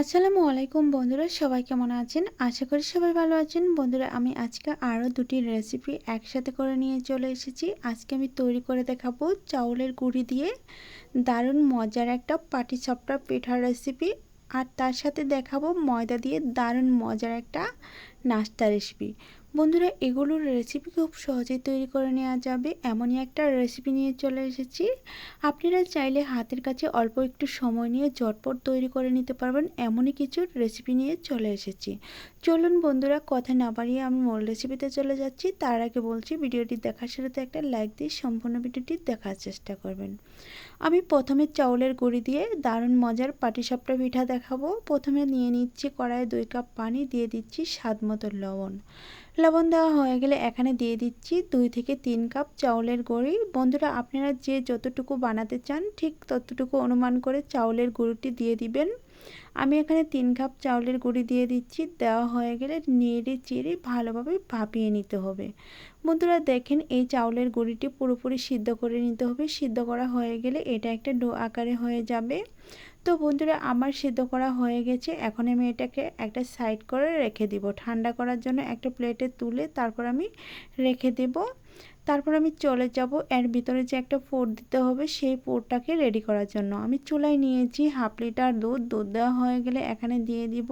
আসসালামু আলাইকুম বন্ধুরা, সবাই কেমন আছেন? আশা করি সবাই ভালো আছেন। বন্ধুরা, আমি আজকে আরও দুটি রেসিপি একসাথে করে নিয়ে চলে এসেছি। আজকে আমি তৈরি করে দেখাবো চাউলের গুঁড়ি দিয়ে দারুণ মজার একটা পাটি সপটা পিঠার রেসিপি আর তার সাথে দেখাবো ময়দা দিয়ে দারুণ মজার একটা নাস্তা রেসিপি বন্ধুরা, এগুলোর রেসিপি খুব সহজেই তৈরি করে নেওয়া যাবে। এমনই একটা রেসিপি নিয়ে চলে এসেছি। আপনারা চাইলে হাতের কাছে অল্প একটু সময় নিয়ে ঝটপট তৈরি করে নিতে পারবেন। এমনই কিছু রেসিপি নিয়ে চলে এসেছি। চলুন বন্ধুরা, কথা না বাড়িয়ে আমি মূল রেসিপিতে চলে যাচ্ছি। তার আগে বলছি, ভিডিওটি দেখার সাথে একটা লাইক দিয়ে সম্পূর্ণ ভিডিওটি দেখার চেষ্টা করবেন। আমি প্রথমে চাউলের গুঁড়ি দিয়ে দারুণ মজার পাটিসাপটা পিঠা দেখাবো। প্রথমে নিয়ে নিচ্ছি কড়াইয়ে দুই কাপ পানি, দিয়ে দিচ্ছি স্বাদ মতো লবণ। লবণ দেওয়া হয়ে গেলে এখানে দিয়ে দিচ্ছি দুই থেকে তিন কাপ চাউলের গুঁড়ি। বন্ধুরা, আপনারা যে যতটুকু বানাতে চান, ঠিক ততটুকু অনুমান করে চাউলের গুঁড়িটি দিয়ে দিবেন। আমি এখানে তিন কাপ চাউলের গুঁড়ি দিয়ে দিচ্ছি। দেওয়া হয়ে গেলে নেড়ে চেড়ে ভালোভাবে ভাপিয়ে নিতে হবে। বন্ধুরা, দেখেন এই চাউলের গুঁড়িটি পুরোপুরি সিদ্ধ করে নিতে হবে। সিদ্ধ করা হয়ে গেলে এটা একটা ডো আকারে হয়ে যাবে। তো বন্ধুরা, আমার সিদ্ধ করা হয়ে গেছে। এখন আমি এটাকে একটা সাইড করে রেখে দিব। ঠান্ডা করার জন্য একটা প্লেটে তুলে তারপর আমি রেখে দেব। তারপর আমি চলে যাব। এর ভিতরে যে একটা পোর দিতে হবে, সেই পোরটাকে রেডি করার জন্য। আমি চুলায় নিয়েছি হাফ লিটার দুধ। দুধ দেওয়া হয়ে গেলে এখানে দিয়ে দিব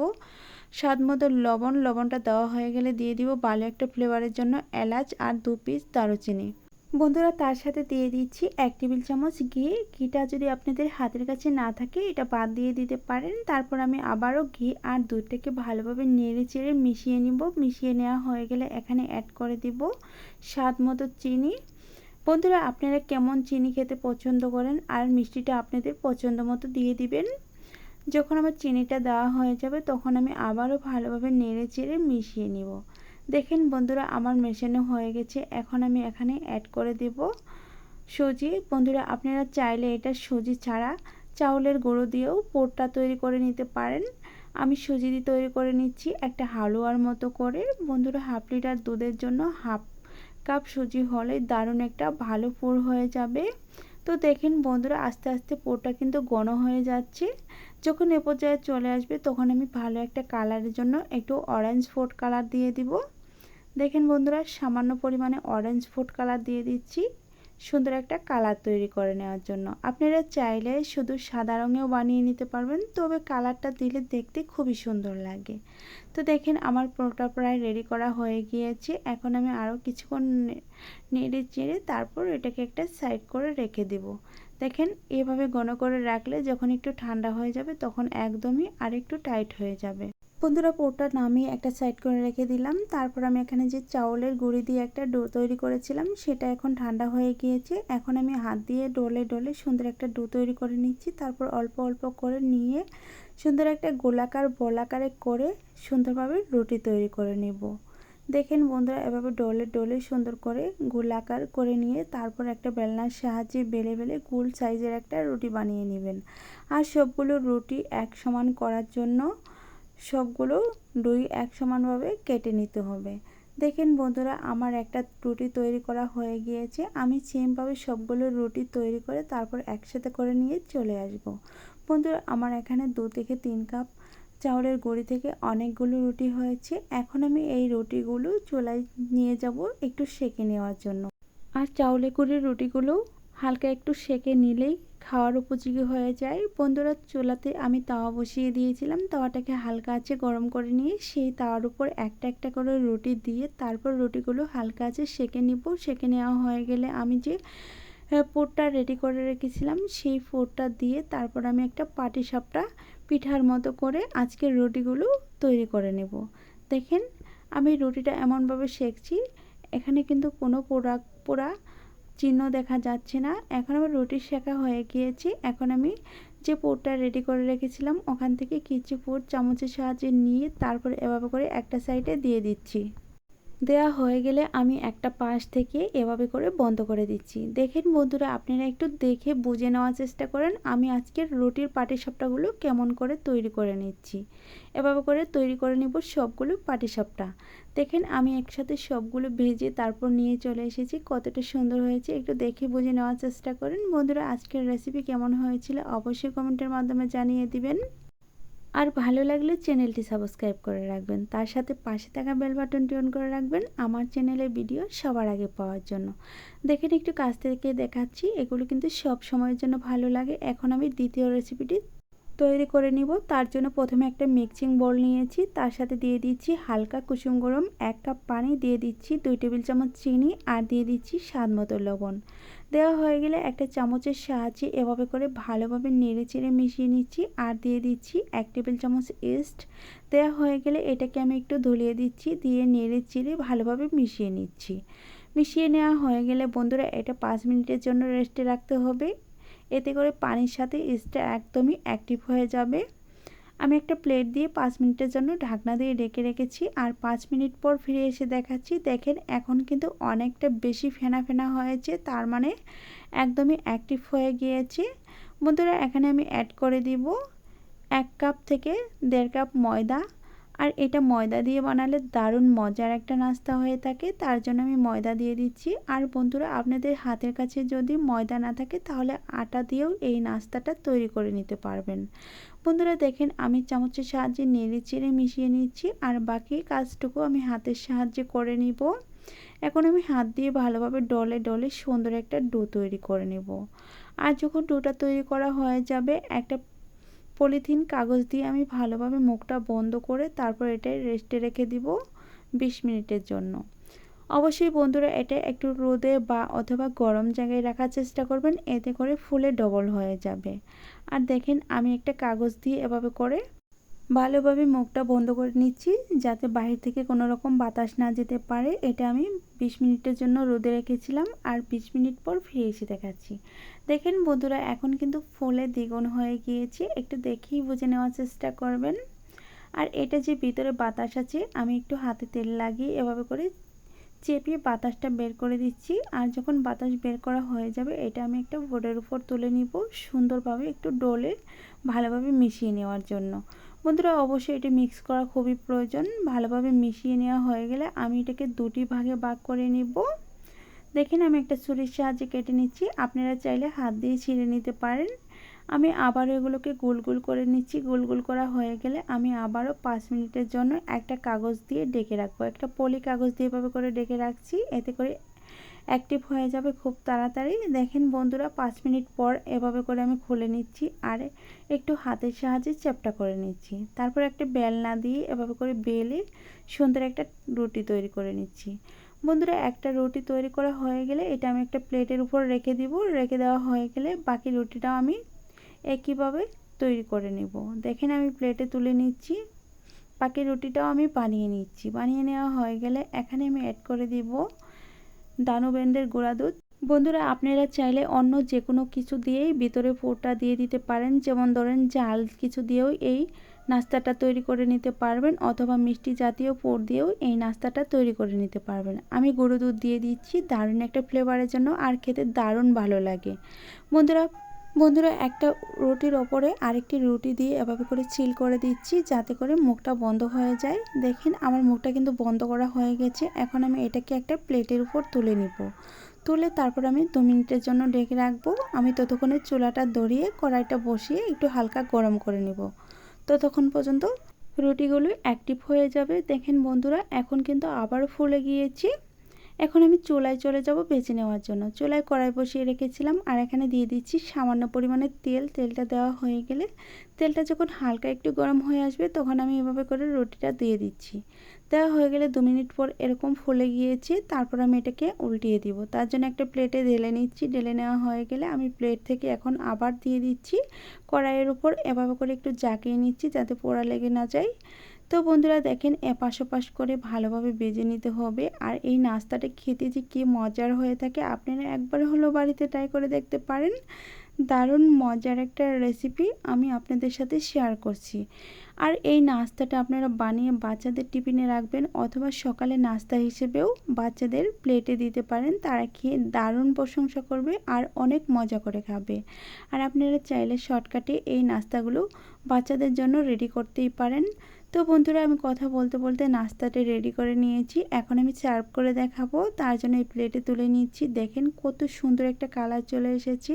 স্বাদ মতো লবণ। লবণটা দেওয়া হয়ে গেলে দিয়ে দিব ভালো একটা ফ্লেভারের জন্য এলাচ আর দু পিস দারুচিনি। বন্ধুরা, তার সাথে দিয়ে দিচ্ছি এক টেবিল চামচ ঘি। ঘিটা যদি আপনাদের হাতের কাছে না থাকে, এটা বাদ দিয়ে দিতে পারেন। তারপর আমি আবারও ঘি আর দুধটাকে ভালোভাবে নেড়ে চেড়ে মিশিয়ে নিব। মিশিয়ে নেওয়া হয়ে গেলে এখানে অ্যাড করে দিব স্বাদ মতো চিনি। বন্ধুরা, আপনারা কেমন চিনি খেতে পছন্দ করেন আর মিষ্টিটা আপনাদের পছন্দ মতো দিয়ে দিবেন। যখন আমার চিনিটা দেওয়া হয়ে যাবে, তখন আমি আবারও ভালোভাবে নেড়ে চেড়ে মিশিয়ে নিব। দেখেন বন্ধুরা, আমার মেশানো হয়ে গেছে। এখন আমি এখানে অ্যাড করে দেব সুজি। বন্ধুরা, আপনারা চাইলে এটা সুজি ছাড়া চাউলের গুঁড়ো দিয়েও পোরটা তৈরি করে নিতে পারেন। আমি সুজি দিয়ে তৈরি করে নিচ্ছি একটা হালুয়ার মতো করে। বন্ধুরা, হাফ লিটার দুধের জন্য হাফ কাপ সুজি হলে দারুণ একটা ভালো পুর হয়ে যাবে। তো দেখেন বন্ধুরা, আস্তে আস্তে পোরটা কিন্তু ঘন হয়ে যাচ্ছে। যখন এ পর্যায়ে চলে আসবে, তখন আমি ভালো একটা কালারের জন্য একটু অরেঞ্জ ফুড কালার দিয়ে দিব। দেখেন বন্ধুরা, সামান্য পরিমাণে অরেঞ্জ ফুড কালার দিয়ে দিচ্ছি। সুন্দর একটা কালার তৈরি করে নেওয়ার জন্য। আপনারা চাইলে শুধু সাদা রঙেও বানিয়ে নিতে পারবেন, তবে কালারটা দিলে দেখতে খুবই সুন্দর লাগে। তো দেখেন, আমার পোটা প্রায় রেডি করা হয়ে গিয়েছে। এখন আমি আরও কিছুক্ষণ নেড়ে চেড়ে তারপর এটাকে একটা সাইড করে রেখে দেব। দেখেন, এভাবে ঘন করে রাখলে যখন একটু ঠান্ডা হয়ে যাবে, তখন একদমই আর একটু টাইট হয়ে যাবে। বন্ধুরা, পোরটা নামিয়ে একটা সাইড করে রেখে দিলাম। তারপর আমি এখানে যে চাউলের গুঁড়ি দিয়ে একটা ডো তৈরি করেছিলাম, সেটা এখন ঠান্ডা হয়ে গিয়েছে। এখন আমি হাত দিয়ে ডলে ডলে সুন্দর একটা ডো তৈরি করে নিচ্ছি। তারপর অল্প অল্প করে নিয়ে সুন্দর একটা গোলাকার বলাকারে করে সুন্দরভাবে রুটি তৈরি করে নেব। দেখেন বন্ধুরা, এভাবে ডলে ডলে সুন্দর করে গোলাকার করে নিয়ে তারপর একটা বেলনার সাহায্যে বেলে বেলে গোল সাইজের একটা রুটি বানিয়ে নেবেন। আর সবগুলো রুটি এক সমান করার জন্য সবগুলো দুই এক সমানভাবে কেটে নিতে হবে। দেখেন বন্ধুরা, আমার একটা রুটি তৈরি করা হয়ে গিয়েছে। আমি সেমভাবে সবগুলো রুটি তৈরি করে তারপর একসাথে করে নিয়ে চলে আসব। বন্ধুরা, আমার এখানে দু থেকে তিন কাপ চাউলের গুঁড়ি থেকে অনেকগুলো রুটি হয়েছে। এখন আমি এই রুটিগুলো চুলায় নিয়ে যাব একটু সেকে নেওয়ার জন্য। আর চাউলের গুঁড়ির রুটিগুলো হালকা একটু সেকে নিলেই খাওয়ার উপযোগী হয়ে যায়। বন্ধুরা, চুলাতে আমি তাওয়া বসিয়ে দিয়েছিলাম। তাওয়াটাকে হালকা আছে গরম করে নিয়ে সেই তাওয়ার উপর একটা একটা করে রুটি দিয়ে তারপর রুটিগুলো হালকা আছে সেকে নিব। সেকে নেওয়া হয়ে গেলে আমি যে পোটটা রেডি করে রেখেছিলাম সেই পোটটা দিয়ে তারপর আমি একটা পাটি সাপটা পিঠার মতো করে আজকের রুটিগুলো তৈরি করে নেব। দেখেন, আমি রুটিটা এমনভাবে শেখছি এখানে কিন্তু কোনো পোড়া পোড়া চিহ্ন দেখা যাচ্ছে না। এখন আমার রুটি শেখা হয়ে গিয়েছে। এখন আমি যে পোরটা রেডি করে রেখেছিলাম, ওখান থেকে কিছু পোর চামচের সাহায্যে নিয়ে তারপর এভাবে করে একটা সাইডে দিয়ে দিচ্ছি। দেয়া হয়ে গেলে আমি একটা পাশ থেকে এভাবে করে বন্ধ করে দিচ্ছি। দেখেন বন্ধুরা, আপনারা একটু দেখে বুঝে নেওয়ার চেষ্টা করেন আমি আজকের রুটির পাটিসাপটাগুলো কেমন করে তৈরি করে নিচ্ছি। এভাবে করে তৈরি করে নিব সবগুলো পাটিসাপটা। দেখেন আমি একসাথে সবগুলো ভেজে তারপর নিয়ে চলে এসেছি, কতটা সুন্দর হয়েছে। একটু দেখে বুঝে নেওয়ার চেষ্টা করেন। বন্ধুরা, আজকের রেসিপি কেমন হয়েছিল অবশ্যই কমেন্টের মাধ্যমে জানিয়ে দিবেন। আর ভালো লাগলে চ্যানেলটি সাবস্ক্রাইব করে রাখবেন। তার সাথে পাশে থাকা বেল বাটনটি অন করে রাখবেন আমার চ্যানেলের ভিডিও সবার আগে পাওয়ার জন্য। দেখেন একটু কাছ থেকে দেখাচ্ছি, এগুলো কিন্তু সব সময়ের জন্য ভালো লাগে। এখন আমি দ্বিতীয় রেসিপিটি তৈরি করে নিব। তার জন্য প্রথমে একটা মিক্সিং বোল নিয়েছি। তার সাথে দিয়ে দিচ্ছি হালকা কুসুম গরম, এক কাপ পানি, দিয়ে দিচ্ছি দুই টেবিল চামচ চিনি আর দিয়ে দিচ্ছি স্বাদ মতো লবণ। দেওয়া হয়ে গেলে একটা চামচের সাহায্যে এভাবে করে ভালোভাবে নেড়ে চেড়ে মিশিয়ে নিচ্ছি আর দিয়ে দিচ্ছি এক টেবিল চামচ ইস্ট। দেওয়া হয়ে গেলে এটাকে আমি একটু ধুলিয়ে দিচ্ছি, দিয়ে নেড়ে চেড়ে ভালোভাবে মিশিয়ে নিচ্ছি। মিশিয়ে নেওয়া হয়ে গেলে বন্ধুরা এটা পাঁচ মিনিটের জন্য রেস্টে রাখতে হবে। এতে করে পানির সাথে ইস্টটা একদমই অ্যাক্টিভ হয়ে যাবে। আমি একটা প্লেট দিয়ে পাঁচ মিনিটের জন্য ঢাকনা দিয়ে ডেকে রেখেছি আর পাঁচ মিনিট পর ফিরে এসে দেখাচ্ছি, দেখেন এখন কিন্তু অনেকটা বেশি ফেনা ফেনা হয়েছে, তার মানে একদমই অ্যাক্টিভ হয়ে গিয়েছে। বন্ধুরা, এখানে আমি অ্যাড করে দিব এক কাপ থেকে দেড় কাপ ময়দা। আর এটা ময়দা দিয়ে বানালে দারুণ মজার একটা নাস্তা হয়ে থাকে। তার জন্য আমি ময়দা দিয়ে দিচ্ছি। আর বন্ধুরা, আপনাদের হাতের কাছে যদি ময়দা না থাকে, তাহলে আটা দিয়েও এই নাস্তাটা তৈরি করে নিতে পারবেন। বন্ধুরা, দেখেন আমি চামচের সাহায্যে নেড়ে চেড়ে মিশিয়ে নিচ্ছি। আর বাকি কাজটুকু আমি হাতের সাহায্যে করে নিব। এখন আমি হাত দিয়ে ভালোভাবে ডলে ডলে সুন্দর একটা ডো তৈরি করে নেব। আর যখন ডোটা তৈরি করা হয়ে যাবে, একটা পলিথিন কাগজ দিয়ে আমি ভালোভাবে মুখটা বন্ধ করে তারপর এটাই রেস্টে রেখে দিব বিশ মিনিটের জন্য। অবশ্যই বন্ধুরা এটা একটু রোদে বা অথবা গরম জায়গায় রাখার চেষ্টা করবেন, এতে করে ফুলে ডবল হয়ে যাবে। আর দেখেন আমি একটা কাগজ দিয়ে এভাবে করে ভালোভাবে মুখটা বন্ধ করে নিচ্ছি, যাতে বাহির থেকে কোনো রকম বাতাস না যেতে পারে। এটা আমি বিশ মিনিটের জন্য রোদে রেখেছিলাম আর বিশ মিনিট পর ফিরে এসে দেখাচ্ছি। দেখেন বন্ধুরা, এখন কিন্তু ফুলে দ্বিগুণ হয়ে গিয়েছে। একটু দেখেই বুঝে নেওয়ার চেষ্টা করবেন। আর এটা যে ভিতরে বাতাস আছে, আমি একটু হাতে তেল লাগিয়ে এভাবে করে চেপিয়ে বাতাসটা বের করে দিচ্ছি। আর যখন বাতাস বের করা হয়ে যাবে, এটা আমি একটা বোর্ডের উপর তুলে নিব সুন্দরভাবে একটু ডোলে ভালোভাবে মিশিয়ে নেওয়ার জন্য। বন্ধুরা, অবশ্যই এটি মিক্স করা খুবই প্রয়োজন। ভালোভাবে মিশিয়ে নেওয়া হয়ে গেলে আমি এটাকে দুটি ভাগে ভাগ করে নিব। দেখেন, আমি একটা ছুরির সাহায্যে কেটে নিচ্ছি। আপনারা চাইলে হাত দিয়ে ছিঁড়ে নিতে পারেন। আমি আবার এগুলোকে গোল গোল করে নিচ্ছি। গোল গোল করা হয়ে গেলে আমি আবারও পাঁচ মিনিটের জন্য একটা কাগজ দিয়ে ডেকে রাখব। একটা পলি কাগজ দিয়ে এভাবে করে ডেকে রাখছি। এতে করে অ্যাক্টিভ হয়ে যাবে খুব তাড়াতাড়ি। দেখেন বন্ধুরা, পাঁচ মিনিট পর এভাবে করে আমি খুলে নিচ্ছি আর একটু হাতের সাহায্যে চ্যাপটা করে নিচ্ছি। তারপর একটা বেল না দিয়ে এভাবে করে বেলে সুন্দর একটা রুটি তৈরি করে নিচ্ছি। বন্ধুরা, একটা রুটি তৈরি করা হয়ে গেলে এটা আমি একটা প্লেটের উপর রেখে দিব। রেখে দেওয়া হয়ে গেলে বাকি রুটিটাও আমি একইভাবে তৈরি করে নেব। দেখেন আমি প্লেটে তুলে নিচ্ছি। বাকি রুটিটাও আমি বানিয়ে নিচ্ছি। বানিয়ে নেওয়া হয়ে গেলে এখানে আমি অ্যাড করে দিব দানুবেন্দের গোড়া দুধ। বন্ধুরা, আপনারা চাইলে অন্য যে কোনো কিছু দিয়েই ভিতরে ফোরটা দিয়ে দিতে পারেন। যেমন ধরেন, জাল কিছু দিয়েও এই নাস্তাটা তৈরি করে নিতে পারবেন অথবা মিষ্টি জাতীয় পোর দিয়েও এই নাস্তাটা তৈরি করে নিতে পারবেন। আমি গরু দুধ দিয়ে দিচ্ছি, দারুণ একটা ফ্লেভারের জন্য আর খেতে দারুণ ভালো লাগে। বন্ধুরা বন্ধুরা, একটা রুটির ওপরে আরেকটি রুটি দিয়ে এভাবে করে চিল করে দিচ্ছি যাতে করে মুখটা বন্ধ হয়ে যায়। দেখেন, আমার মুখটা কিন্তু বন্ধ করা হয়ে গেছে। এখন আমি এটাকে একটা প্লেটের উপর তুলে নিব। তুলে তারপর আমি দু মিনিটের জন্য ডেকে রাখব। আমি ততক্ষণে চুলাটা দড়িয়ে কড়াইটা বসিয়ে একটু হালকা গরম করে নিব। ততক্ষণ পর্যন্ত রুটিগুলো অ্যাক্টিভ হয়ে যাবে। দেখেন বন্ধুরা, এখন কিন্তু আবার ফুলে গিয়েছি। এখন আমি চুলায় চলে যাব বেছে নেওয়ার জন্য। চুলায় কড়াই বসিয়ে রেখেছিলাম আর এখানে দিয়ে দিচ্ছি সামান্য পরিমাণে তেল। তেলটা দেওয়া হয়ে গেলে তেলটা যখন হালকা একটু গরম হয়ে আসবে তখন আমি এভাবে করে রুটিটা দিয়ে দিচ্ছি। দেওয়া হয়ে গেলে দু মিনিট পর এরকম ফুলে গিয়েছে, তারপর আমি এটাকে উল্টিয়ে দিব। তার জন্য একটা প্লেটে ঢেলে নিচ্ছি। ঢেলে নেওয়া হয়ে গেলে আমি প্লেট থেকে এখন আবার দিয়ে দিচ্ছি। কড়াইয়ের উপর এভাবে করে একটু জাকিয়ে নিচ্ছি যাতে পোড়া লেগে না যায়। তো বন্ধুরা দেখেন, এপাশ ওপাশ করে ভালোভাবে বেজে নিতে হবে। আর এই নাস্তাটা খেতে যে কী মজার হয়ে থাকে, আপনারা একবার হলো বাড়িতে ট্রাই করে দেখতে পারেন। দারুণ মজার একটা রেসিপি আমি আপনাদের সাথে শেয়ার করছি। আর এই নাস্তাটা আপনারা বানিয়ে বাচ্চাদের টিফিনে রাখবেন অথবা সকালে নাস্তা হিসেবেও বাচ্চাদের প্লেটে দিতে পারেন। তারা খেয়ে দারুণ প্রশংসা করবে আর অনেক মজা করে খাবে। আর আপনারা চাইলে শর্টকাটে এই নাস্তাগুলো বাচ্চাদের জন্য রেডি করতেই পারেন। তো বন্ধুরা, আমি কথা বলতে বলতে নাস্তাটা রেডি করে নিয়েছি। এখন আমি সার্ভ করে দেখাবো। তার জন্য এই প্লেটে তুলে নিচ্ছি। দেখেন কত সুন্দর একটা কালার চলে এসেছে।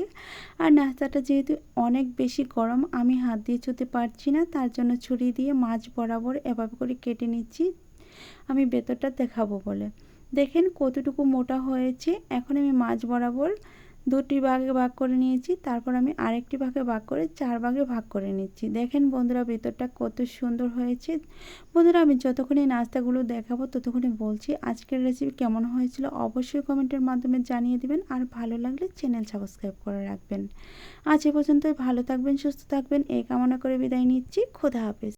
আর নাস্তাটা যেহেতু অনেক বেশি গরম, আমি হাত দিয়ে ছুতে পারছি না। তার জন্য ছুরি দিয়ে মাছ বরাবর এভাবে করে কেটে নিচ্ছি। আমি ভেতরটা দেখাবো বলে। দেখেন কতটুকু মোটা হয়েছে। এখন আমি মাছ বরাবর দুটি ভাগে ভাগ করে নিয়েছি, তারপর আমি আরেকটি ভাগে ভাগ করে চার ভাগে ভাগ করে নিচ্ছি। দেখেন বন্ধুরা, ভেতরটা কত সুন্দর হয়েছে। বন্ধুরা, আমি যতক্ষণ এই নাস্তাগুলো দেখাবো, ততক্ষণে বলছি আজকের রেসিপি কেমন হয়েছিল। অবশ্যই কমেন্টের মাধ্যমে জানিয়ে দিবেন। আর ভালো লাগলে চ্যানেল সাবস্ক্রাইব করে রাখবেন। আজ এ পর্যন্তই। ভালো থাকবেন, সুস্থ থাকবেন। এই কামনা করে বিদায় নিচ্ছি। খোদা হাফেজ।